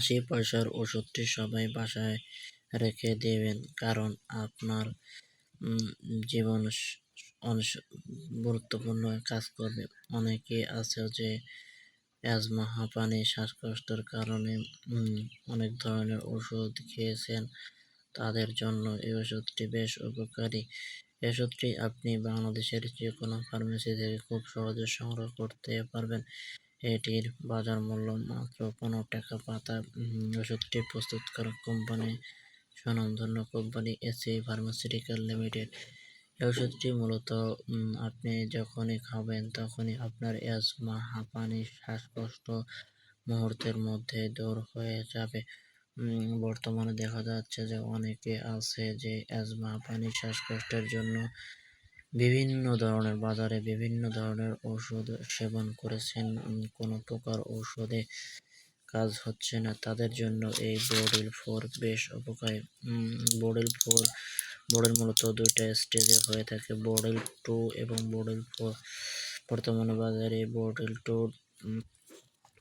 আশি পয়সার ওষুধটি সবাই বাসায় রেখে দেবেন, কারণ আপনার জীবন গুরুত্বপূর্ণ কাজ করবে। অনেকে আছে যে অ্যাজমা, হাঁপানি, শ্বাসকষ্টের কারণে অনেক ধরনের ওষুধ খেয়েছেন। তাদের জন্য এই ওষুধটি বেশ উপকারী। এই ওষুধটি আপনি বাংলাদেশের যে কোনো ফার্মেসি থেকে খুব সহজে সংগ্রহ করতে পারবেন। এটির বাজার মূল্য মাত্র পনেরো টাকা। পাতা ওষুধটি প্রস্তুতকারক কোম্পানি স্বনামধন্য কোম্পানি এসি ফার্মাসিউটিক্যাল লিমিটেড। এই ওষুধটি মূলত আপনি যখনই খাবেন তখনই আপনার অ্যাজমা হাঁপানি, শ্বাসকষ্ট মুহূর্তের মধ্যে দূর হয়ে যাবে। বর্তমানে দেখা যাচ্ছে যে অনেকে আছে যে অ্যাজমা হাঁপানি, শ্বাসকষ্টের জন্য বিভিন্ন ধরনের বাজারে বিভিন্ন ধরনের ওষুধ সেবন করেছেন। কোনো প্রকার ঔষধে কাজ হচ্ছে না। তাদের জন্য এই বোর্ডিল ফোর বেশ উপকারী বোর্ডিল ফোর বোর্ডেল মূলত দুইটা স্টেজে হয়ে থাকে। বোর্ডেল টু এবং বোর্ডেল ফোর। বর্তমানে বাজারে বোর্ডেল টু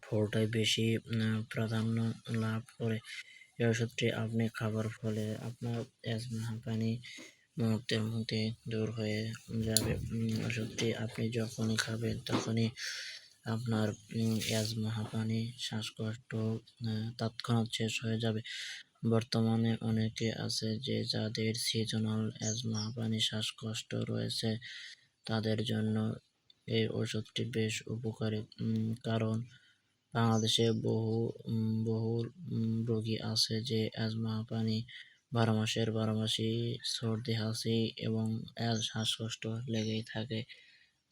ফোরটাই বেশি প্রাধান্য লাভ করে। এই ওষুধটি আপনি খাবার ফলে আপনার অ্যাজমা হাঁপানি মুহূর্তের মধ্যে দূর হয়ে যাবে। ওষুধটি আপনি যখনই খাবেন তখনই আপনার অ্যাজমা হাঁপানি, শ্বাসকষ্ট তৎক্ষণাৎ শেষ হয়ে যাবে। বর্তমানে অনেকে আছে যে যাদের সিজনাল অ্যাজমা হাঁপানি, শ্বাসকষ্ট রয়েছে, তাদের জন্য এই ওষুধটি বেশ উপকারী। কারণ বাংলাদেশে বহু বহু রোগী আছে যে অ্যাজমা হাঁপানি বারো মাসের বারো মাসই সর্দি, হাসি এবং শ্বাসকষ্ট লেগেই থাকে।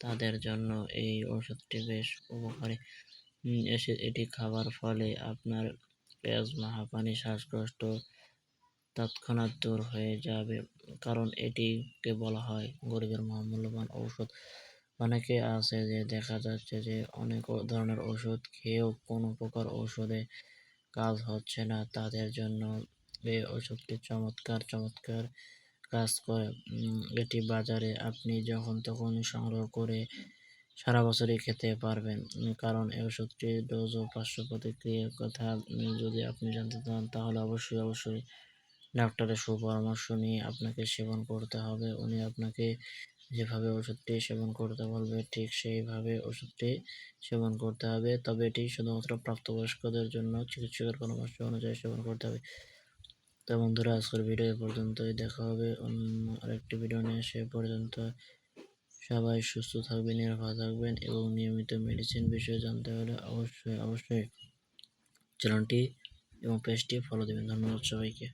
তাদের জন্য এই ওষুধটি বেশ উপকারী। এসে- এটি খাবার ফলে আপনার অ্যাজমা হাঁপানি, শ্বাসকষ্ট তৎক্ষণাৎ দূর হয়ে যাবে। কারণ এটিকে বলা হয় গরিবের মহামূল্যবান ঔষধ। অনেকে আছে যে দেখা যাচ্ছে যে অনেক ধরনের ওষুধ খেয়েও কোনো প্রকার ঔষধে কাজ হচ্ছে না। তাদের জন্য এই ওষুধটি চমৎকার চমৎকার কাজ করে। এটি বাজারে আপনি যখন তখন সংগ্রহ করে সারা বছরই খেতে পারবেন। কারণ এই ওষুধটির ডোজ ও পার্শ্ব প্রতিক্রিয়ার কথা যদি আপনি জানতে চান, তাহলে অবশ্যই অবশ্যই ডাক্তারের সুপরামর্শ নিয়ে আপনাকে সেবন করতে হবে। উনি আপনাকে যেভাবে ওষুধটি সেবন করতে বলবে, ঠিক সেইভাবে ওষুধটি সেবন করতে হবে। তবে এটি শুধুমাত্র প্রাপ্তবয়স্কদের জন্য, চিকিৎসকের পরামর্শ অনুযায়ী সেবন করতে হবে। তো বন্ধুরা, আজকের ভিডিও এ পর্যন্তই। দেখা হবে অন্য আরেকটি ভিডিও নিয়ে। সে পর্যন্ত সবাই সুস্থ থাকবেন, নিরাপদ থাকবেন এবং নিয়মিত মেডিসিন বিষয়ে জানতে হলে অবশ্যই অবশ্যই চ্যানেলটি এবং পেজটি ফলো দেবেন। ধন্যবাদ সবাইকে।